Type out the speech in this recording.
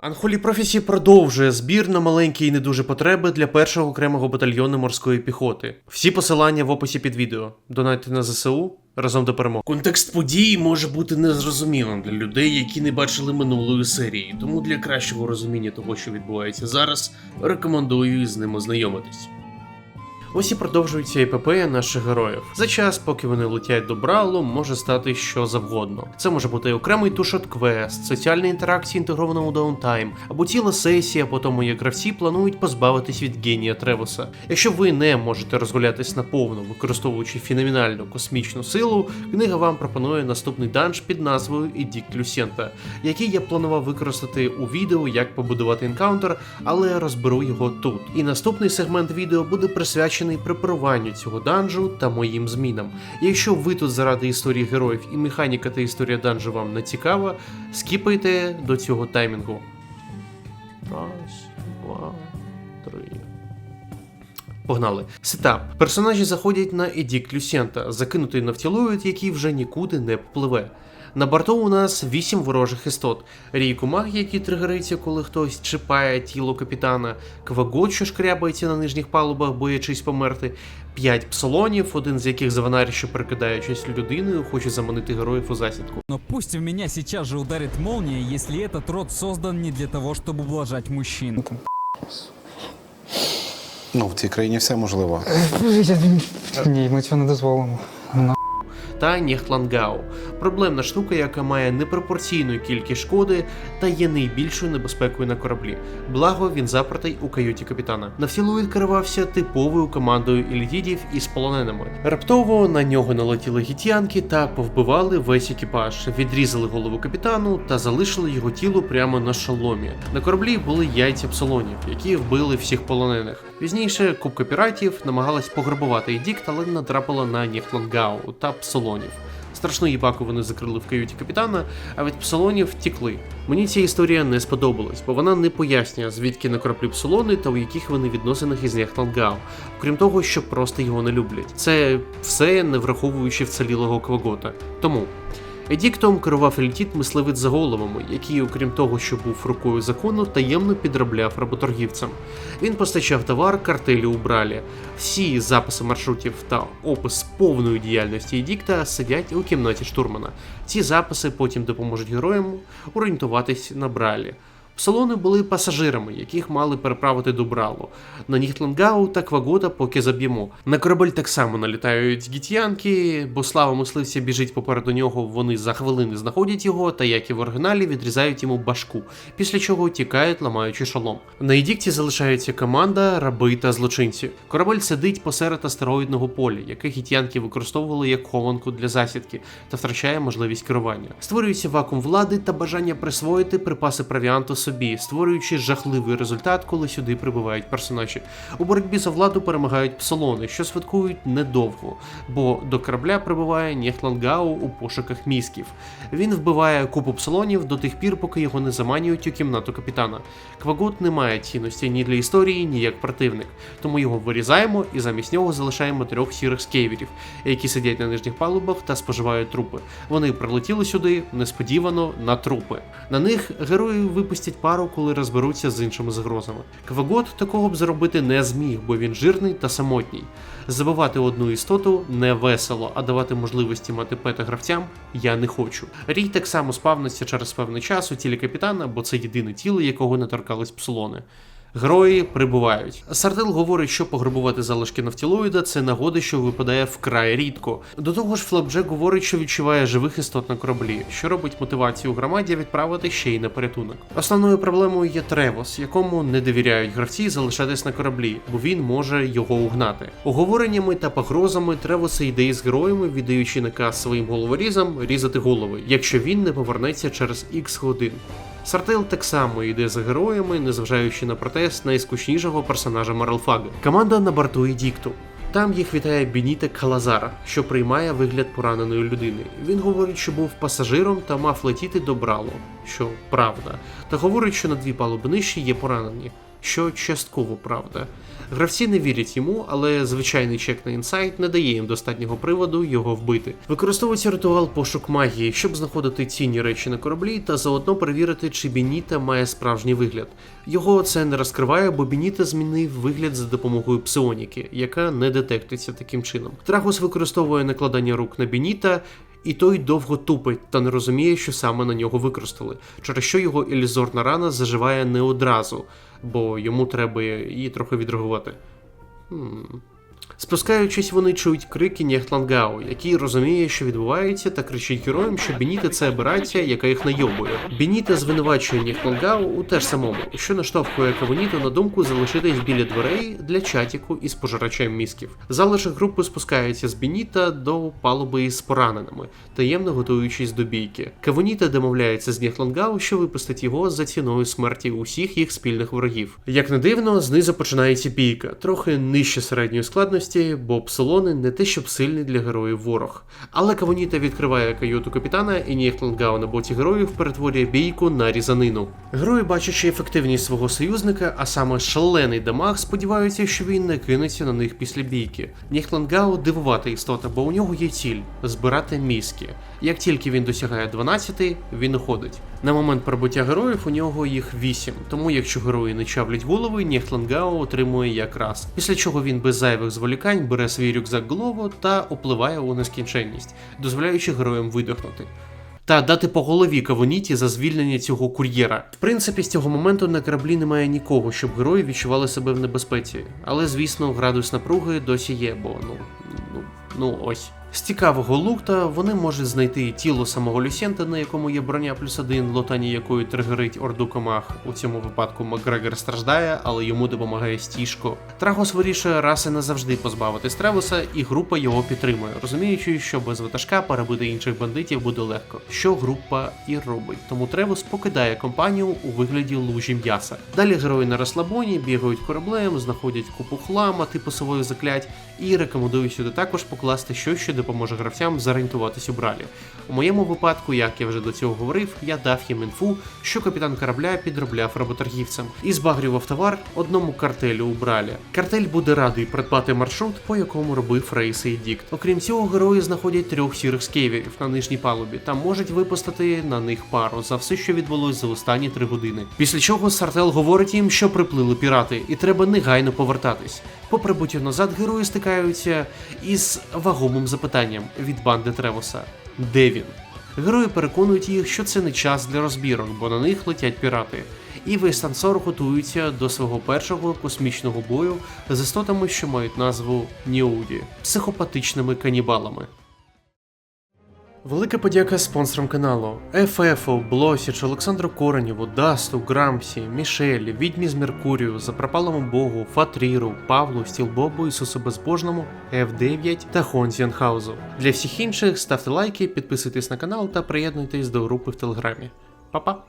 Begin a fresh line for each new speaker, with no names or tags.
Анхолі Профісі продовжує збір на маленькі і не дуже потреби для першого окремого батальйону морської піхоти. Всі посилання в описі під відео. Донайте на ЗСУ разом до перемоги. Контекст подій може бути незрозумілим для людей, які не бачили минулої серії, тому для кращого розуміння того, що відбувається зараз, рекомендую з ним ознайомитись. Ось і продовжується епопея наших героїв. За час, поки вони летять до Бралу, може стати що завгодно. Це може бути окремий тушот квест, соціальні інтеракції інтегрованому даунтайм, або ціла сесія по тому, як гравці планують позбавитись від генія Тревоса. Якщо ви не можете розгулятись наповну, використовуючи феноменальну космічну силу, книга вам пропонує наступний данж під назвою Едікт Люсєнта, який я планував використати у відео, як побудувати енкаунтер, але розберу його тут. І наступний сегмент відео буде присвячений препаруванню цього данжу та моїм змінам. Якщо ви тут заради історії героїв і механіка та історія данжу вам не цікава, скіпайте до цього таймінгу. Раз, два, три. Погнали. Сетап. Персонажі заходять на Едік Люсєнта, закинутий нафтілоїд, який вже нікуди не попливе. На борту у нас 8 ворожих істот: рійку магії, який тригериться, коли хтось чіпає тіло капітана, квагот, що шкрябається на нижніх палубах, боячись померти, 5 псалонів, один з яких заванарі, що прикидаючись людиною, хоче заманити героїв у засідку.
Но пусть в меня сейчас же ударит молния, если этот род создан не для того, чтобы ублажать мужчин.
Ну, в цій країні все можливо.
Ні, ми цього не дозволимо.
Та Нєхтлангау. Проблемна штука, яка має непропорційну кількість шкоди та є найбільшою небезпекою на кораблі. Благо він запертий у каюті капітана. Навсілу відкривався типовою командою ілітідів із полоненими. Раптово на нього налетіли гітянки та повбивали весь екіпаж, відрізали голову капітану та залишили його тіло прямо на шоломі. На кораблі були яйця псалонів, які вбили всіх полонених. Пізніше купка піратів намагалась пограбувати Едікт, але натрапила на Нєхтлангау та псалонів. Страшну їбаку вони закрили в каюті капітана, а від псалонів втікли. Мені ця історія не сподобалась, бо вона не пояснює, звідки на кораблі псалони та у яких вони відносинах із Нєхтлангау, окрім того, що просто його не люблять. Це все не враховуючи вцілілого квагота. Тому. Едіктом керував літіт мисливець за головами, який, окрім того, що був рукою закону, таємно підробляв работоргівцям. Він постачав товар картелі у бралі. Всі записи маршрутів та опис повної діяльності Едікта сидять у кімнаті штурмана. Ці записи потім допоможуть героям орієнтуватись на бралі. Псалони були пасажирами, яких мали переправити до Бралу. На Ніхтлангау та Квагота поки заб'ємо. На корабель так само налітають гітянки, бо слава мисливця біжить попереду нього, вони за хвилини знаходять його, та як і в оригіналі відрізають йому башку, після чого тікають, ламаючи шолом. На Едікті залишається команда, раби та злочинці. Корабель сидить посеред астероїдного поля, яке гітянки використовували як хованку для засідки та втрачає можливість керування. Створюється вакуум влади та бажання присвоїти припаси провіанту собі, створюючи жахливий результат, коли сюди прибувають персонажі. У боротьбі за владу перемагають псалони, що святкують недовго, бо до корабля прибуває Нєхтлангау у пошуках мізків. Він вбиває купу псалонів до тих пір, поки його не заманюють у кімнату капітана. Квагут не має цінності ні для історії, ні як противник, тому його вирізаємо і замість нього залишаємо трьох сірих скейверів, які сидять на нижніх палубах та споживають трупи. Вони прилетіли сюди несподівано на трупи. На них герої випустять пару, коли розберуться з іншими загрозами. Квагот такого б зробити не зміг, бо він жирний та самотній. Забивати одну істоту не весело, а давати можливості мати пета гравцям я не хочу. Рій так само спавниться через певний час у тілі капітана, бо це єдине тіло, якого не торкались псолони. Герої прибувають. Сартел говорить, що пограбувати залишки нафтілоїда це нагода, що випадає вкрай рідко. До того ж, Флапджек говорить, що відчуває живих істот на кораблі, що робить мотивацію громаді відправити ще й на порятунок. Основною проблемою є Тревос, якому не довіряють гравці залишатись на кораблі, бо він може його угнати. Оговореннями та погрозами Тревоса йде із героями, віддаючи наказ своїм головорізам різати голови, якщо він не повернеться через X годин. Сартел так само йде за героями, незважаючи на протест найскучнішого персонажа Марлфаги. Команда на борту Едікту. Там їх вітає Беніте Калазара, що приймає вигляд пораненої людини. Він говорить, що був пасажиром та мав летіти до Брало, що правда, та говорить, що на дві палуби нижче є поранені. Що частково правда. Гравці не вірять йому, але звичайний чек на інсайт не дає їм достатнього приводу його вбити. Використовується ритуал пошук магії, щоб знаходити цінні речі на кораблі та заодно перевірити, чи Бініта має справжній вигляд. Його це не розкриває, бо Бініта змінив вигляд за допомогою псионіки, яка не детектиться таким чином. Трагус використовує накладання рук на Бініта. І той довго тупить та не розуміє, що саме на нього використали, через що його ілюзорна рана заживає не одразу, бо йому треба її трохи відреагувати. Хм. Спускаючись, вони чують крики Нєхтлангау, який розуміє, що відбувається, та кричить героям, що Беніте це аберація, яка їх найобує. Беніте звинувачує Нєхтлангау у теж самому, що наштовхує Каваніту на думку залишитись біля дверей для чатіку із пожирачем мізків. Залишок групи спускається з Беніта до палуби із пораненими, таємно готуючись до бійки. Каваніта домовляється з Нєхтлангау, що випустить його за ціною смерті усіх їх спільних ворогів. Як не дивно, знизу починається бійка, трохи нижче середньої складності, бо псилони не те, щоб сильний для героїв ворог. Але Каваніта відкриває каюту капітана, і Нєхтлангау на боці героїв перетворює бійку на різанину. Герої, бачачи ефективність свого союзника, а саме шалений дамаг, сподіваються, що він не кинеться на них після бійки. Нєхтлангау дивувата істота, бо у нього є ціль збирати мізки. Як тільки він досягає 12, він уходить. На момент прибуття героїв у нього їх 8, тому якщо герої не чавлять голови, Нєхтлангао отримує якраз. Після чого він без зайвих зволікань бере свій рюкзак голову та опливає у нескінченність, дозволяючи героям видихнути. Та дати по голові Кавоніті за звільнення цього кур'єра. В принципі, з цього моменту на кораблі немає нікого, щоб герої відчували себе в небезпеці. Але звісно, градус напруги досі є, бо ну, ну, ну ось. З цікавого лукта вони можуть знайти тіло самого Люсєнта, на якому є броня плюс один, лотані якої тригерить орду комах. У цьому випадку Макгрегор страждає, але йому допомагає стіжко. Трагос вирішує раз і назавжди позбавити Тревоса, і група його підтримує, розуміючи, що без ватажка перебити інших бандитів буде легко. Що група і робить. Тому Тревос покидає компанію у вигляді лужі м'яса. Далі герої на розслабоні бігають кораблем, знаходять купу хлама, типу сової заклять, і рекомендую сюди також покласти щось, що допоможе гравцям зорієнтуватись у бралі. У моєму випадку, як я вже до цього говорив, я дав їм інфу, що капітан корабля підробляв работоргівцем і збагрював товар одному картелю у бралі. Картель буде радий придбати маршрут, по якому робив рейси і Дікт. Окрім цього, герої знаходять трьох сірих скейверів на нижній палубі та можуть випустити на них пару за все, що відбулось за останні три години. Після чого Сартел говорить їм, що приплили пірати, і треба негайно повертатись. По прибуттю назад герої стикаються із вагомим запитанням від банди Тревоса: де він? Герої переконують їх, що це не час для розбірок, бо на них летять пірати. І весь танцор готується до свого першого космічного бою з істотами, що мають назву Ніуді психопатичними канібалами. Велика подяка спонсорам каналу Ефефу, Блосіч, Олександру Коренєву, Дасту, Грамсі, Мішелі, Відьмі з Меркурію, Запропалому Богу, Фатріру, Павлу, Стілбобу, Ісусу Безбожному, F9 та Хонзіанхаузу. Для всіх інших ставте лайки, підписуйтесь на канал та приєднуйтесь до групи в Телеграмі. Па-па!